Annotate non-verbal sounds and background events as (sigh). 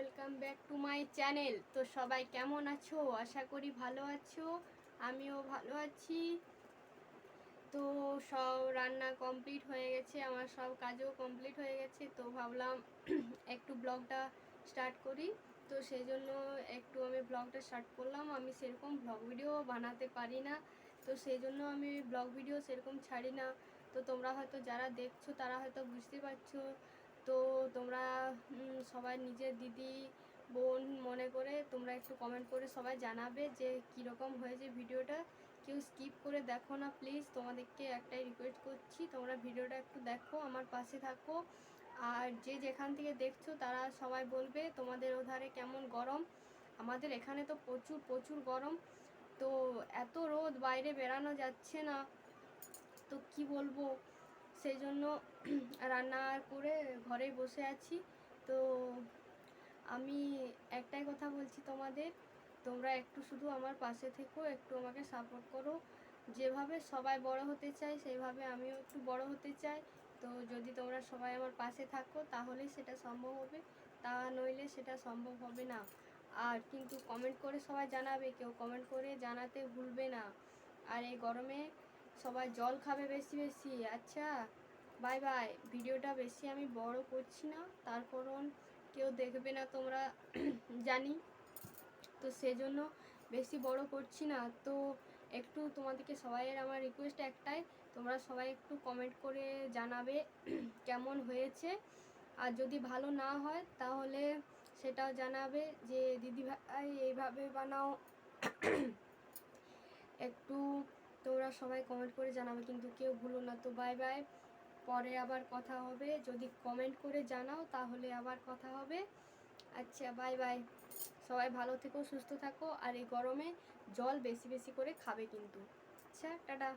Welcome back to my channel. তো সবাই কেমন আছো? আশা করি ভালো আছো। আমিও ভালো আছি। তো সব রান্না কমপ্লিট হয়ে গেছে, আমার সব কাজও কমপ্লিট হয়ে গেছে। তো ভাবলাম (clears throat) একটু ব্লগটা স্টার্ট করি। তো সেই জন্য একটু আমি ব্লগটা স্টার্ট করলাম। আমি সেরকম ব্লগ ভিডিও বানাতে পারি না। তো সেই জন্য আমি ব্লগ ভিডিও সেরকম ছাড়ি না। তো তোমরা হয়তো যারা দেখছ, তারা হয়তো বুঝতে পারছ তো তোমরা সবাই নিজের দিদি বোন মনে করে তোমরা একটু কমেন্ট করে সবাই জানাবে যে কীরকম হয়েছে ভিডিওটা। কেউ স্কিপ করে দেখো না প্লিজ তোমাদেরকে একটাই রিকোয়েস্ট করছি, তোমরা ভিডিওটা একটু দেখো, আমার পাশে থাকো। আর যে যেখান থেকে দেখছ, তারা সবাই বলবে তোমাদের ওধারে কেমন গরম। আমাদের এখানে তো প্রচুর প্রচুর গরম। তো এত রোদ বাইরে বেরানো যাচ্ছে না। তো কি বলব? সেই জন্য রান্না করে ঘরেই বসে আছি। তো আমি একটাই কথা বলছি তোমাদের, তোমরা একটু শুধু আমার পাশে থেকো, একটু আমাকে সাপোর্ট করো। যেভাবে সবাই বড় হতে চায়, সেইভাবে আমিও একটু বড় হতে চাই। তো যদি তোমরা সবাই আমার পাশে থাকো তাহলে সেটা সম্ভব হবে, তা নইলে সেটা সম্ভব হবে না। আর কিন্তু কমেন্ট করে সবাই জানাবে, কেউ কমেন্ট করে জানাতে ভুলবে না। আর এই গরমে সবাই জল খাবে বেশি বেশি আচ্ছা বাই বাই। ভিডিওটা বেশি আমি বড় করছি না, তার কারণ কেউ দেখবে না তোমরা, (clears throat) জানি। তো সেজন্য বেশি বড় করছি না। তো একটু তোমাদেরকে সবাইয়ের আমার রিকোয়েস্ট একটাই, তোমরা সবাই একটু কমেন্ট করে জানাবে, (clears throat) কেমন হয়েছে। আর যদি ভালো না হয়, তাহলে সেটাও জানাবে যে, দিদি ভাই, এইভাবে বানাও। (clears throat) একটু তোমরা সবাই কমেন্ট করে জানাবে, কিন্তু কেউ ভুলো না। তো বাই বাই পরে আবার কথা হবে। যদি কমেন্ট করে জানাও, তাহলে আবার কথা হবে। আচ্ছা বাই বাই সবাই ভালো থেকো, সুস্থ থাকো। আর এই গরমে জল বেশি বেশি করে খাবে কিন্তু। আচ্ছা টাটা।